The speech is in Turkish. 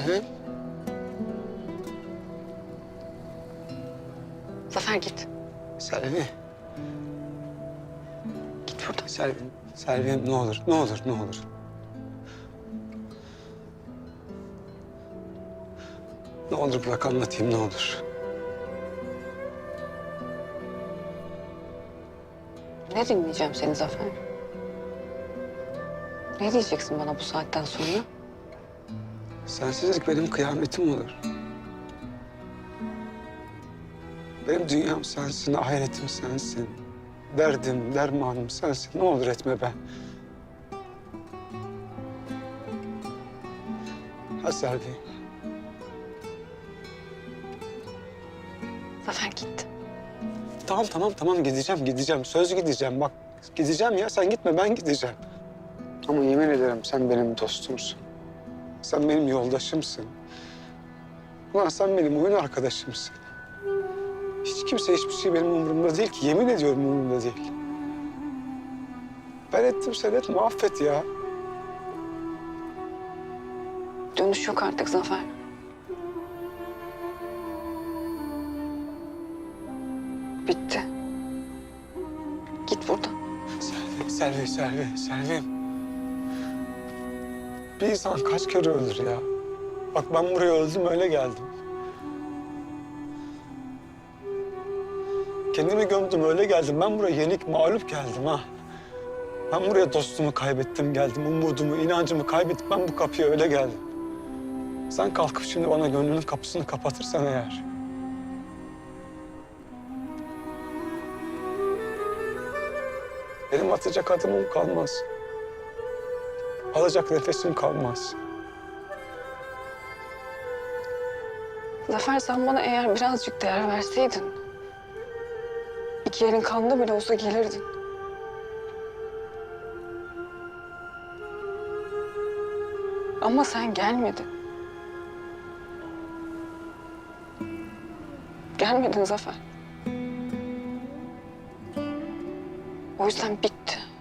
Hı. Zafer git. Selvi. Git buradan. Selvi, Selvi ne olur, ne olur, ne olur. Ne olur bırak anlatayım ne olur. Ne dinleyeceğim seni Zafer? Ne diyeceksin bana bu saatten sonra? Sensizlik benim kıyametim olur. Benim dünyam sensin, ahiretim sensin. Derdim, dermanım sensin. Ne olur etme be. Ha Selvi, Zafer git. Tamam tamam tamam gideceğim gideceğim. Söz gideceğim bak. Gideceğim ya sen gitme ben gideceğim. Ama yemin ederim sen benim dostumsun. Sen benim yoldaşımsın. Ulan sen benim oyun arkadaşımsın. Hiç kimse hiçbir şey benim umurumda değil ki. Yemin ediyorum umurumda değil. Ben ettim sen etme affet ya. Dönüş yok artık Zafer. Bitti. Git buradan. Selvi, Selvi, Selvi, Selvim. Bir insan kaç kere ölür ya? Bak ben buraya öldüm öyle geldim. Kendimi gömdüm öyle geldim. Ben buraya yenik mağlup geldim ha. Ben buraya dostumu kaybettim geldim. Umudumu, inancımı kaybettim. Ben bu kapıya öyle geldim. Sen kalkıp şimdi bana gönlünün kapısını kapatırsan eğer... Benim atacak adımım kalmaz. Alacak nefesim kalmaz. Zafer sen bana eğer birazcık değer verseydin... ...iki yerin kanlı bile olsa gelirdin. Ama sen gelmedin. Gelmedin Zafer. O yüzden bitti.